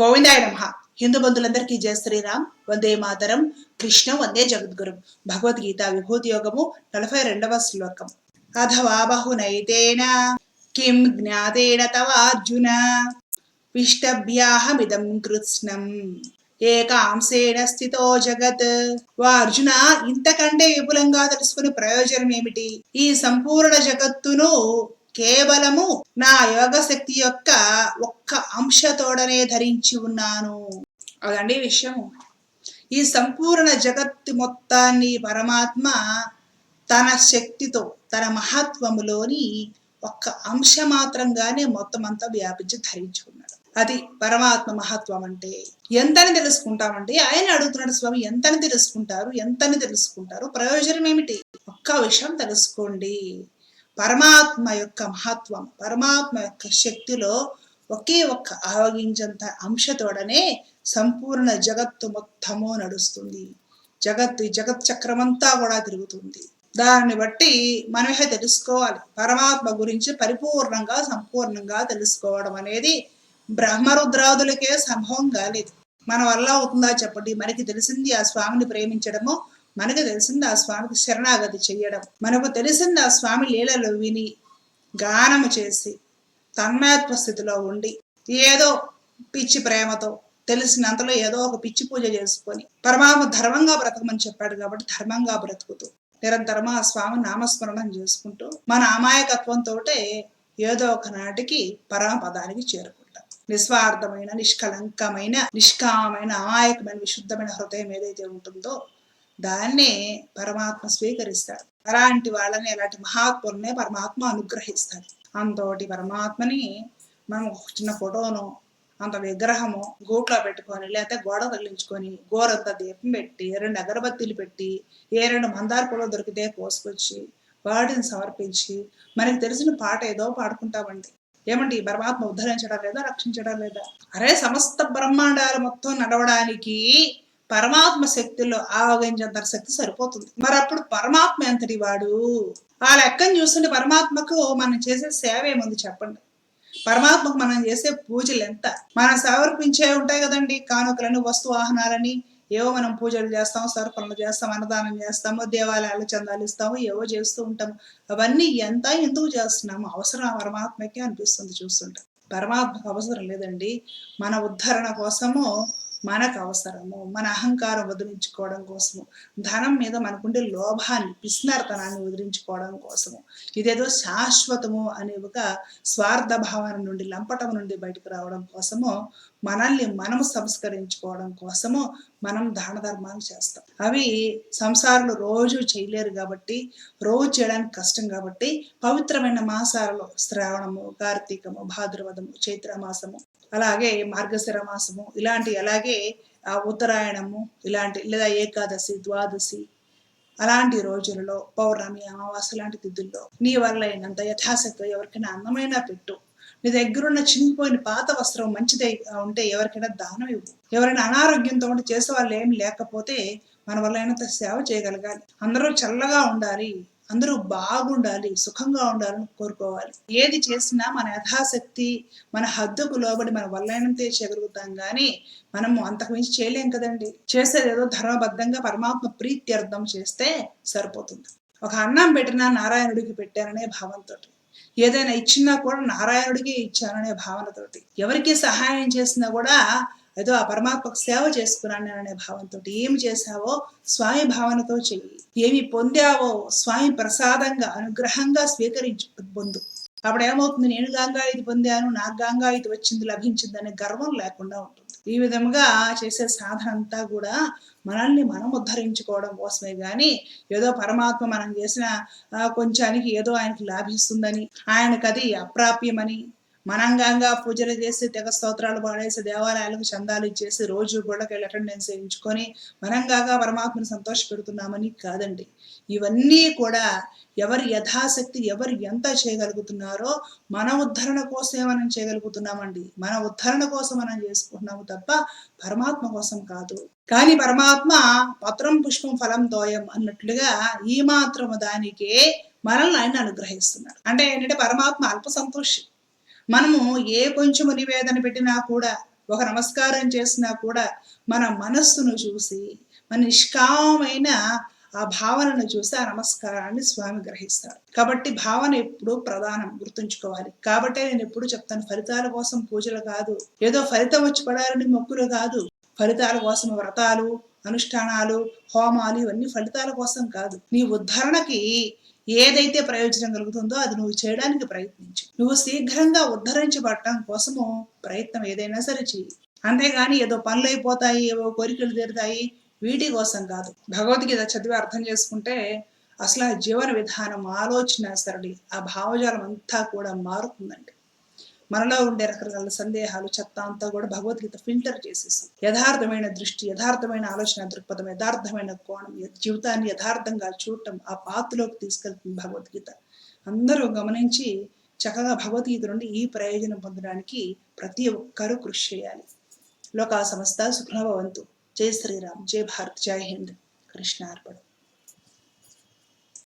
గోవిందాయ నమ. హిందూ బంధులందరికీ జయ శ్రీరామ్. వందే మాతరం. కృష్ణ వందే జగద్గురు. భగవద్గీత విభూతి యోగము నలభై రెండవ శ్లోకం. అథవా బహునైతేన కిం జ్ఞాతేన తవ అర్జున విష్టభ్యాహమిదం కృత్స్నం. ఏకాంశేన స్థితో జగత్. వా అర్జున ఇంతకంటే విపులంగా తెలుసుకునే ప్రయోజనం ఏమిటి? ఈ సంపూర్ణ జగత్తును కేవలము నా యోగ శక్తి యొక్క ఒక్క అంశతోడనే ధరించి ఉన్నాను. అదండి విషయము. ఈ సంపూర్ణ జగత్తు మొత్తాన్ని పరమాత్మ తన శక్తితో తన మహత్వములోని ఒక్క అంశ మాత్రంగానే మొత్తం అంతా వ్యాపించి ధరించుకున్నాడు. అది పరమాత్మ మహత్వం అంటే ఎంతని తెలుసుకుంటామంటే ఆయన అడుగుతున్నాడు స్వామి ఎంతని తెలుసుకుంటారు? ఎంతని తెలుసుకుంటారు? ప్రయోజనం ఏమిటి ఒక్క విషయం తెలుసుకోండి. పరమాత్మ యొక్క మహత్వం పరమాత్మ యొక్క శక్తిలో ఒకే ఒక్క ఆవగించంత అంశతోడనే సంపూర్ణ జగత్తు మొత్తము నడుస్తుంది. జగత్తు జగత్ చక్రమంతా కూడా తిరుగుతుంది. దాన్ని బట్టి మనమే తెలుసుకోవాలి. పరమాత్మ గురించి పరిపూర్ణంగా సంపూర్ణంగా తెలుసుకోవడం అనేది బ్రహ్మరుద్రాదులకే సంభవం కాలేదు. మన వల్ల అవుతుందా చెప్పండి? మనకి తెలిసింది ఆ స్వామిని ప్రేమించడము మనకు తెలిసింది ఆ స్వామికి శరణాగతి చెయ్యడం. మనకు తెలిసింది ఆ స్వామి లీలలు విని గానము చేసి తన్మయత్వ స్థితిలో ఉండి ఏదో పిచ్చి ప్రేమతో తెలిసినంతలో ఏదో ఒక పిచ్చి పూజ చేసుకొని పరమాత్మ ధర్మంగా బ్రతకమని చెప్పాడు కాబట్టి ధర్మంగా బ్రతుకుతూ నిరంతరము ఆ స్వామి నామస్మరణం చేసుకుంటూ మన అమాయకత్వంతో ఏదో ఒక నాటికి పరమపదానికి చేరుకుంటాం. నిస్వార్థమైన నిష్కలంకమైన నిష్కామైన అమాయకమైన విశుద్ధమైన హృదయం ఏదైతే ఉంటుందో దాన్నే పరమాత్మ స్వీకరిస్తాడు. అలాంటి వాళ్ళని అలాంటి మహాత్ములనే పరమాత్మ అనుగ్రహిస్తాడు. అంతటి పరమాత్మని మనం ఒక చిన్న ఫోటోను అంత విగ్రహము గూట్లో పెట్టుకొని లేకపోతే గోడ తగిలించుకొని గోరంత దీపం పెట్టి రెండు అగరబత్తీలు పెట్టి ఏ రెండు మందార పూలు దొరికితే కోసుకొచ్చి వాటిని సమర్పించి మనకి తెలిసిన పాట ఏదో పాడుకుంటామండి. ఏమండి ఈ పరమాత్మ ఉద్ధరించడం లేదా రక్షించడం లేదా? అరే సమస్త బ్రహ్మాండాలు మొత్తం నడవడానికి పరమాత్మ శక్తిలో ఆవగించేంత శక్తి సరిపోతుంది. మరి అప్పుడు పరమాత్మ ఎంతటి వాడు? ఆ లెక్కను చూస్తుంటే పరమాత్మకు మనం చేసే సేవ ఏముంది చెప్పండి? పరమాత్మకు మనం చేసే పూజలు ఎంత? మనం సమర్పించే ఉంటాయి కదండి కానుకలని వస్తు వాహనాలని. ఏవో మనం పూజలు చేస్తాం సర్పణలు చేస్తాం అన్నదానం చేస్తాము దేవాలయాలు చందాలు ఇస్తాము ఏవో చేస్తూ ఉంటాము అవన్నీ ఎంత ఎందుకు చేస్తున్నాము? అవసరం పరమాత్మకే అనిపిస్తుంది చూస్తుంటే. పరమాత్మకు అవసరం లేదండి. మన ఉద్ధరణ కోసము మనకు అవసరము మన అహంకారం వదిలించుకోవడం కోసము ధనం మీద మనకుండే లోభాన్ని పిస్నార్తనాన్ని వదిలించుకోవడం కోసము. ఇదేదో శాశ్వతము అనే ఒక స్వార్థ భావన నుండి లంపటం నుండి బయటకు రావడం కోసము మనల్ని మనము సంస్కరించుకోవడం కోసము మనం దాన ధర్మాలు చేస్తాం. అవి సంసారంలో రోజు చేయలేరు కాబట్టి రోజు చేయడానికి కష్టం కాబట్టి పవిత్రమైన మాసాలలో శ్రావణము కార్తీకము భాద్రవదము చైత్ర మాసము అలాగే మార్గశిర మాసము ఇలాంటి అలాగే ఉత్తరాయణము ఇలాంటి లేదా ఏకాదశి ద్వాదశి అలాంటి రోజులలో పౌర్ణమి అమావాస్య లాంటి తిథుల్లో నీ వల్ల అయినంత యథాశక్తి ఎవరికైనా అందమైనా పెట్టు. నీ దగ్గరున్న చినిగిపోయిన పాత వస్త్రం మంచిదై ఉంటే ఎవరికైనా దానం ఇవ్వు. ఎవరైనా అనారోగ్యంతో ఉంటే చేసే వాళ్ళు ఏం లేకపోతే మన వల్ల అయినంత సేవ చేయగలగాలి. అందరూ చల్లగా ఉండాలి. అందరూ బాగుండాలి సుఖంగా ఉండాలని కోరుకోవాలి. ఏది చేసినా మన యథాశక్తి మన హద్దుకు లోబడి మన వల్లైనంతే చేయగలుగుతాం కానీ మనము అంతకు మించి చేయలేం కదండి. చేసేది ఏదో ధర్మబద్ధంగా పరమాత్మ ప్రీత్యర్థం చేస్తే సరిపోతుంది. ఒక అన్నం పెట్టినా నారాయణుడికి పెట్టాననే భావంతో ఏదైనా ఇచ్చినా కూడా నారాయణుడికి ఇచ్చాననే భావనతోటి ఎవరికి సహాయం చేసినా కూడా ఏదో ఆ పరమాత్మకు సేవ చేసుకున్నాను అనే భావంతో ఏమి చేశావో స్వామి భావనతో చెయ్యి. ఏమి పొందావో స్వామి ప్రసాదంగా అనుగ్రహంగా స్వీకరించు పొందు. అప్పుడు ఏమవుతుంది? నేను గంగా ఇది పొందాను నాకు గంగా ఇది వచ్చింది లభించింది అనే గర్వం లేకుండా ఉంటుంది. ఈ విధంగా చేసే సాధన అంతా కూడా మనల్ని మనం ఉద్ధరించుకోవడం కోసమే కానీ ఏదో పరమాత్మ మనం చేసిన కొంచానికి ఏదో ఆయనకి లాభిస్తుందని ఆయనకు అది అప్రాప్యమని మనంగంగా పూజలు చేసి తెగ స్తోత్రాలు పాడేసి దేవాలయాలకు చందాలు ఇచ్చేసి రోజు గుళ్ళకి అటెండెన్స్ వేయించుకొని మనంగాగా పరమాత్మను సంతోష పెడుతున్నామని కాదండి. ఇవన్నీ కూడా ఎవరి యథాశక్తి ఎవరు ఎంత చేయగలుగుతున్నారో మన ఉద్ధరణ కోసమే మనం చేయగలుగుతున్నామండి. మన ఉద్ధరణ కోసం మనం చేసుకుంటున్నాము తప్ప పరమాత్మ కోసం కాదు. కానీ పరమాత్మ పత్రం పుష్పం ఫలం దోయం అన్నట్లుగా ఈ మాత్రము దానికే మనల్ని ఆయన అనుగ్రహిస్తున్నాడు అంటే ఏంటంటే పరమాత్మ అల్ప సంతోషి. మనము ఏ కొంచెము నివేదన పెట్టినా కూడా ఒక నమస్కారం చేసినా కూడా మన మనస్సును చూసి మన నిష్కామైన ఆ భావనను చూసి ఆ నమస్కారాన్ని స్వామి గ్రహిస్తారు కాబట్టి భావన ఎప్పుడు ప్రధానం గుర్తుంచుకోవాలి. కాబట్టి నేను ఎప్పుడు చెప్తాను ఫలితాల కోసం పూజలు కాదు. ఏదో ఫలితం వచ్చి పడాలని మొక్కులు కాదు. ఫలితాల కోసం వ్రతాలు అనుష్ఠానాలు హోమాలు ఇవన్నీ ఫలితాల కోసం కాదు. నీ ఉద్ధరణకి ఏదైతే ప్రయోజనం కలుగుతుందో అది నువ్వు చేయడానికి ప్రయత్నించు. నువ్వు శీఘ్రంగా ఉద్ధరించబడటం కోసము ప్రయత్నం ఏదైనా సరే చెయ్యి. అంతేగాని ఏదో పనులు అయిపోతాయి ఏవో కోరికలు తీరుతాయి వీటి కోసం కాదు. భగవద్గీత చదివి అర్థం చేసుకుంటే అసలు ఆ జీవన విధానం ఆలోచన సరళి ఆ భావజాలం అంతా కూడా మారుతుందండి. మనలో ఉండే రకరకాల సందేహాలు చెత్త అంతా కూడా భగవద్గీత ఫిల్టర్ చేసేస్తుంది యథార్థమైన దృష్టి యథార్థమైన ఆలోచన దృక్పథం యథార్థమైన కోణం జీవితాన్ని యథార్థంగా చూడటం ఆ పాత్రలోకి తీసుకెళ్తుంది భగవద్గీత. అందరూ గమనించి చక్కగా భగవద్గీత నుండి ఈ ప్రయోజనం పొందడానికి ప్రతి ఒక్కరూ కృషి చేయాలి. లోకా సంస్థ సుఖభవంతు జై శ్రీరామ్ జై భారత్ జై హింద్. కృష్ణార్పణ